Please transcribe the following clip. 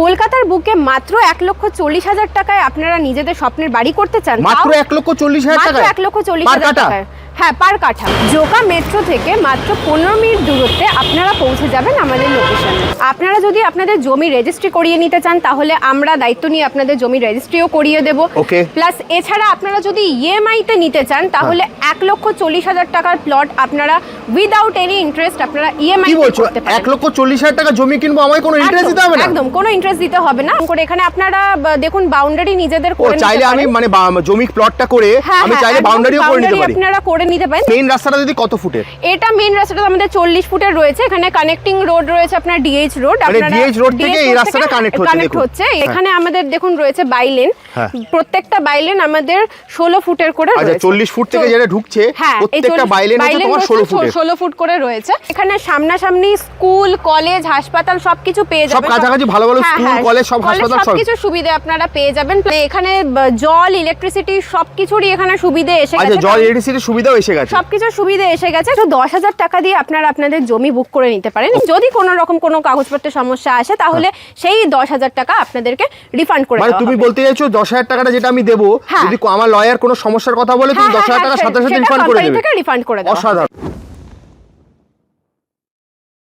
কলকাতার বুকে মাত্র এক লক্ষ চল্লিশ হাজার টাকায় আপনারা নিজেদের স্বপ্নের বাড়ি করতে চান মাত্র এক লক্ষ চল্লিশ হাজার টাকা এক লক্ষ চল্লিশ হাজার টাকায়। হ্যাঁ পার কাঠা জোকা মেট্রো থেকে মাত্র পনেরো মিনিট দূরত্বে আপনারা পৌঁছে যাবেন আমাদের লোকেশনে আপনারা যদি আপনাদের জমি রেজিস্ট্রি করিয়ে নিতে চান তাহলে আমরা দায়িত্ব নিয়ে আপনাদের জমি রেজিস্ট্রিও করিয়ে দেব। Okay. প্লাস এছাড়া আপনারা যদি ইএমআই তে নিতে চান তাহলে এক লক্ষ চল্লিশ হাজার টাকার প্লট আপনারা উইদাউট এনি ইন্টারেস্ট আপনারা ইএমআই কি বলছো? করতে পারেন। এক লক্ষ চল্লিশ হাজার টাকা জমি কিনবো আমায় কোনো ইন্টারেস্ট দিতে হবে না? একদম কোনো ইন্টারেস্ট দিতে হবে না। করে এখানে আপনারা দেখুন বাউন্ডারি নিজেদের করে চাইলে আমি মানে জমি প্লটটা করে হ্যাঁ, আমি হ্যাঁ, চাইলে বাউন্ডারিও করে নিতে পারি। আপনারা করে নিতে পারেন। মেইন রাস্তাটা যদি কত ফুটের? এটা মেন রাস্তাটা আমাদের চল্লিশ ফুটের রয়েছে। এখানে কানেক্টিং রোড রয়েছে আপনার ডিএইচ রোড আপনারা ডিএইচ রোড থেকে এই রাস্তাটা কানেক্ট হচ্ছে, কানেক্ট হচ্ছে। এখানে আমাদের দেখুন রয়েছে বাইলেন হ্যাঁ। প্রত্যেকটা বাইলেন আমাদের ষোলো ফুটের করে আচ্ছা চল্লিশ ফুট থেকে যেটা ঢুকছে হ্যাঁ প্রত্যেকটা বাইলেন তোমার ষোলো ফুট করে রয়েছে। এখানে সামনাসামনি স্কুল কলেজ হাসপাতাল সবকিছু পেয়ে যাবেন। কাছাকাছি ভালো ভালো হ্যাঁ, স্কুল, হ্যাঁ, কলেজ, সব হাসপাতাল, সবকিছু সুবিধা আপনারা পেয়ে যাবেন। এখানে জল ইলেকট্রিসিটি সবকিছুরই এখানে সুবিধে এসে আচ্ছা গেছে। জল ইলেকট্রিসিটির সুবিধাও এসে গেছে। সবকিছুর সুবিধা এসে গেছে। তো দশ হাজার টাকা দিয়ে আপনারা আপনাদের জমি বুক করে নিতে পারেন। যদি কোনো রকম কোনো কাগজপত্রের সমস্যা আসে তাহলে সেই দশ হাজার টাকা আপনাদেরকে রিফান্ড করে মানে তুমি বলতে চাইছো দশ হাজার টাকাটা যেটা আমি দেবো হ্যাঁ। যদি আমার লয়ার কোনো সমস্যার কথা বলে তুমি হ্যাঁ, দশ হ্যাঁ, হাজার টাকা সাথে সাথে রিফান্ড করে দেবে। অসাধারণ